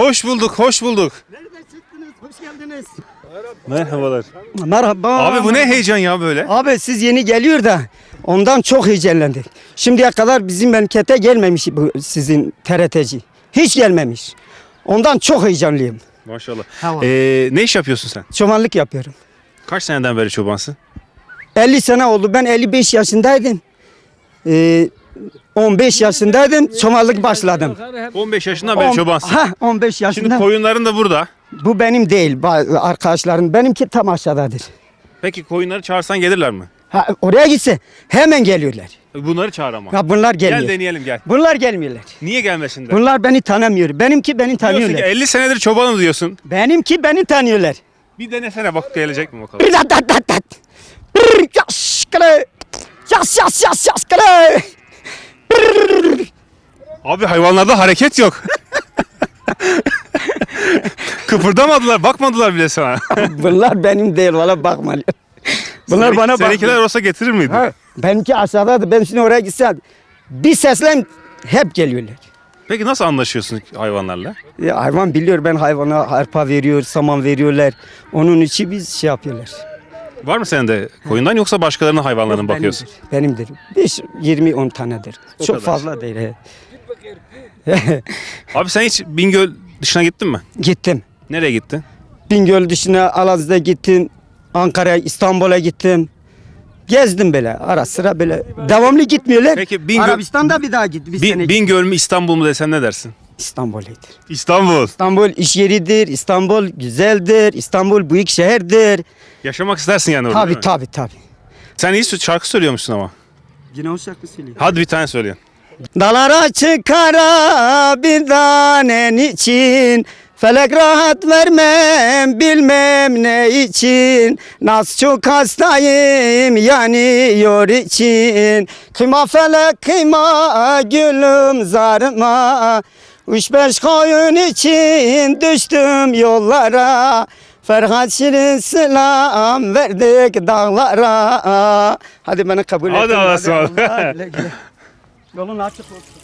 Hoş bulduk, hoş bulduk. Nereden çıktınız? Hoş geldiniz. Merhabalar. Merhaba. Abi bu ne heyecan ya böyle? Abi siz yeni geliyor da ondan çok heyecanlandık. Şimdiye kadar bizim memlekete gelmemiş bu sizin TRT'ci. Hiç gelmemiş. Ondan çok heyecanlıyım. Maşallah. Tamam. Ee, ne iş yapıyorsun sen? Çobanlık yapıyorum. Kaç seneden beri çobansın? 50 sene oldu. Ben 55 yaşındaydım. Ee, 15 yaşındaydım. Çobanlık başladım. 15 yaşından beri On- çobansın. Ha, 15 Şimdi yaşında. koyunların da burada. Bu benim değil. ba- Arkadaşlarım. Benimki tam aşağıdadır. Peki koyunları çağırsan gelirler mi? Ha, oraya gitse hemen geliyorlar. Bunları çağır ama. Ha, bunlar gelmiyor. Gel deneyelim gel. Bunlar gelmiyorlar. Niye gelmesinler? Bunlar beni tanımıyor. Benimki beni Diyorsun ki tanıyorlar. 50 senedir çobanım diyorsun. Benimki beni tanıyorlar. Bir denesene bak gelecek mi bakalım. Bir dat dat dat dat. Bir yas kale. Yas yas yas yas kale. Abi hayvanlarda hareket yok. Kıpırdamadılar, bakmadılar bile sana. Bunlar benim değil valla bakma. Bunlar bana Seninkiler bakmıyor. olsa getirir miydi? Ha, benimki aşağıdadır. Ben şimdi oraya gitsem bir sesle hep geliyorlar. Peki nasıl anlaşıyorsun hayvanlarla? Ya hayvan biliyor ben hayvana harpa veriyor, saman veriyorlar. Onun için biz şey yapıyorlar. Var mı senin de koyundan yoksa başkalarının hayvanlarına mı bakıyorsun? Benimdir. benimdir. 5 20 10 tanedir. O Çok kadar. fazla değil. he. Abi sen hiç Bingöl dışına gittin mi? Gittim. Nereye gittin? Bingöl dışına Alaz'da gittim. Ankara'ya, İstanbul'a gittim. Gezdim böyle ara sıra böyle. Devamlı gitmiyorlar. Peki Bingöl- Arabistan'da bir daha gitti. Bir Bin, sene Bingöl mü İstanbul mu desen ne dersin? İstanbul'dur. İstanbul. İstanbul iş yeridir. İstanbul güzeldir. İstanbul büyük şehirdir. Yaşamak istersin yani orada değil Tabi mi? tabi tabi. Sen iyi şarkı söylüyormuşsun ama. Yine o şarkı söyleyeyim. Hadi bir tane söyleyin. Dalara çıkara bir tanen için. Felek rahat vermem bilmem ne için. Nasıl çok hastayım yanıyor için. Kıyma felek kıyma gülüm zarıma. Üç beş koyun için düştüm yollara. Ferhat Şirin selam verdik dağlara. Hadi beni kabul Hadi edin. Allah'a ısmarladık. Yolun açık olsun.